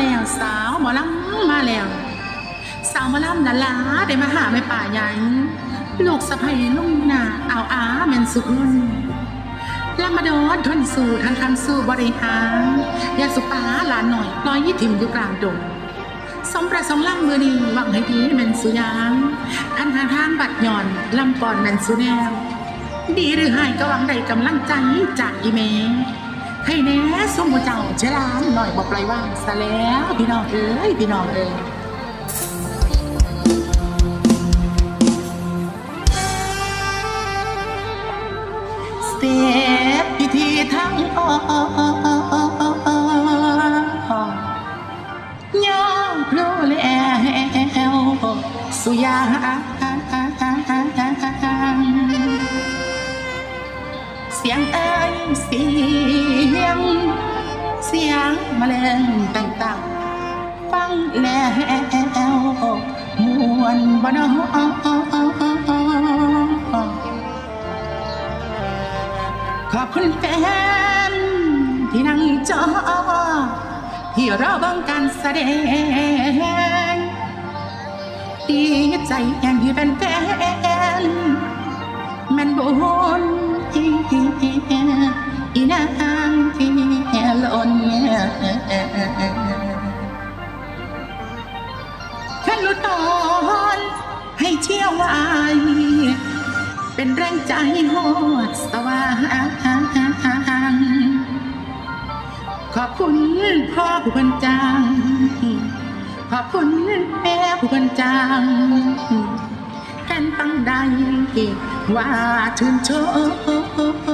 แล้วสาวหมอลำมาแล้ว สาวหมาลำนาลาได้มาหาแม่ป่าใหญ่ลูกสะใภ้ลุงนาเอาอาแม่นสุขุนลำมาโดนทนสู่ทางคำสู่บริหารยาสุปาหลานหน่อยลอยยี่ถิ่มอยู่กลางดงสมประสงค์ล่ำมือดีหวังให้ดีแมนสุยางคันทางทางบัดหย่อนลำก่อนแมนสุแนว ดีหรือหายก็หวังได้กำลังใจจากอีเม ให้แน่สมบูเจ้าเชลามหน่อยบอกปล่อยว่างซะแล้วพี่น้องเอ้ยพี่น้องเอ้ยสเตปพิธีทั้งออย่อโผล่แล้วสุยาเสียงเอ้ ยงแมลงต่างๆ ฟังแล้วมวนบ่นขอบคุณแฟนที่นั่งจอ ที่รอบังการแสดงดีใจอย่างที่เป็นแฟนแมันบุญอีอีนางที่ ล่นแค่ลุดตอนให้เชี่ยวไวเป็นแรงใจโหดสว่างขอบคุณพ่อผู้เป็นจางขอบคุณแม่ผู้เป็นจางกันตั้งใดว่าชื่นชม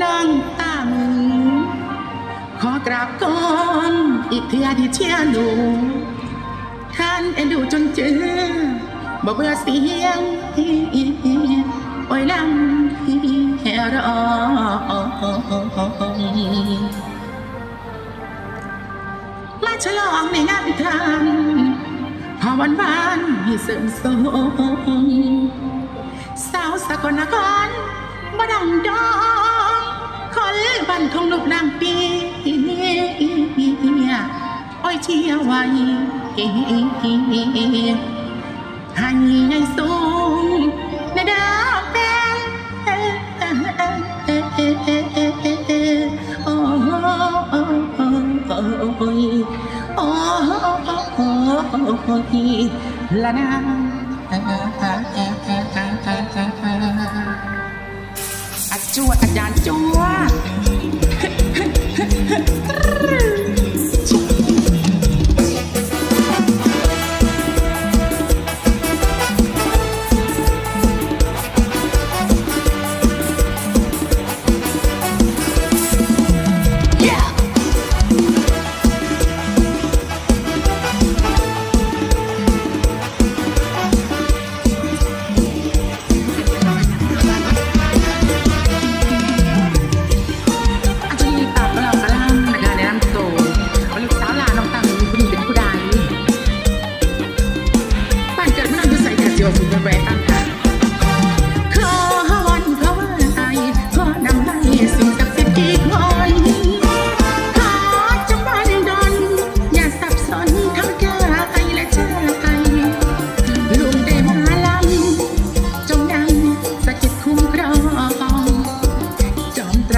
น้องตามือขอกราบก่อนอีกเทียที่เชียหนูท่านเอ็นดูจนเจอบ่เบื่อเสียงโอ้ยลำแห่รอมาฉลองในงานทางพอวันวานให้เสริมสงสาวสกลนครบ่ดังดอง นบันทงลูกนางปีอ้อยเชียร์ไว้ให้ใหญ่สูงในดาวแดงโอ้โอ้โอ้ยโอ้ยละนา จวดอาจารย์จว คือใส่กระเจียวสุดแหวนตั้งค่ะขอวันขอวันไอขอนำให้สิ่งศักดิ์สิทธิ์อีกคนขอจงบันดลอย่าสับสนทั้งเจอไอและเจอไอลุงได้มาลำจงยังสะกิดคุ้มครอง จอมไ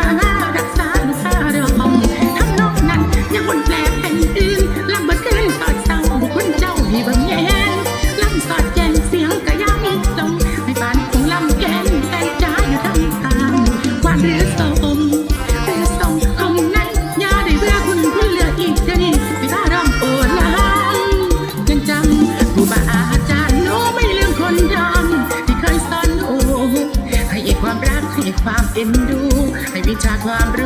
นำมารักษาลูกค้าเรือของทำนองนั้นยังคนแปลเป็นอื่นลำบากเกินสอดเศร้าบุคุณเจ้าพี่บิ่งแยงลำสอดแจงเสียงกระยังลงให้ปานคงลำแกนแต่จ้าอยู่ทางทางควันหรือสมหรือสมคงในยาได้เบื่อคุณคุณเหลืออีกเดี๋ยวนี้สิพาร้องโอลายังจำครูบาอาจารย์หนูไม่ลืมคนดำที่เคยสอนหนูให้ความรักให้ความเอ็นดู ให้วิชาความรู้